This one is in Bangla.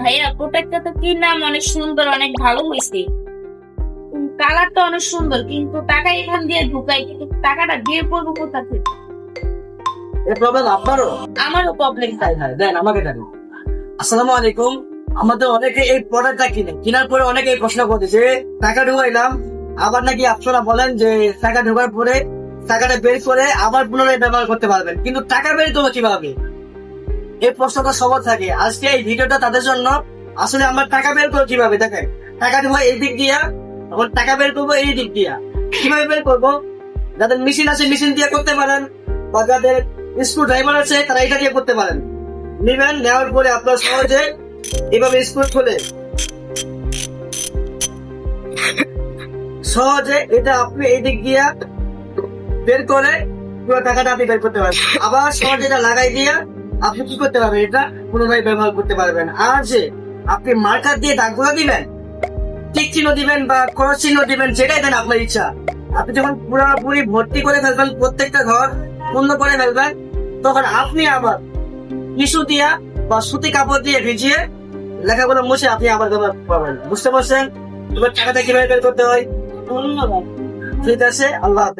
ভাইয়া প্রোডাক্টটা তো কিনলাম অনেক সুন্দর অনেক ভালো হয়েছে। কালারটা অনেক সুন্দর কিন্তু টাকা এখান দিয়ে ঢুকাই কিন্তু টাকাটা দিয়ে করব কোথা থেকে? এই প্রবলেম আপনারও আমারও প্রবলেম হ্যাঁ দেন আমাকে দেন। আসসালামু আলাইকুম। আমাদের অনেকে এই প্রোডাক্টটা কিনে। কেনার পরে অনেকে এই প্রশ্ন করতেছে টাকা ঢুকাইলাম আবার নাকি আপনারা বলেন যে টাকা ঢোকার পরে টাকাটা বের করে আবার পুনরায় ব্যবহার করতে পারবেন। কিন্তু টাকা বের করব কীভাবে? এই প্রশ্নটা সবার থাকে, আজকে এই ভিডিওটা তাদের জন্য, আসলে আমার টাকা বের করব কীভাবে? দেখেন, টাকা ঢোকা এই দিক দিয়া এখন টাকা বের করব এই দিক দিয়া। কীভাবে বের করব? যাদের মেশিন আছে মেশিন দিয়ে করতে পারেন, বা যাদের স্ক্রু ড্রাইভার আছে, তারা এটা দিয়ে করতে পারেন। নিবেন, নেওয়ার পরে আপনার সহজে এভাবে স্ক্রু খুলে। সহজে এটা আপনি এই দিক দিয়া বের করে পুরো টাকাটা আপনি বের করতে পারেন আবার সহজে এটা লাগাই দিয়া আপনি কি করতে পারবেন? এটা পুনরায় ব্যবহার করতে পারবেন আর যে, আপনি মার্কার দিয়ে দাগগুলো দিবেন, টিক চিহ্ন দিবেন বা ক্রস চিহ্ন দিবেন, সেটাই দেন আপনার ইচ্ছা। আপনি যখন পুরোপুরি ভর্তি করে ফেলবেন, প্রত্যেকটা ঘর পূর্ণ করে ফেলবেন, তখন আপনি আবার টিস্যু দিয়া বা সুতি কাপড় দিয়ে ভিজিয়ে লেখাগুলো মুছে আপনি আবার ব্যবহার করবেন বুঝতে পারছেন? এবার টাকাটা কীভাবে বের করতে হয়? ঠিক আছে, আল্লাহ।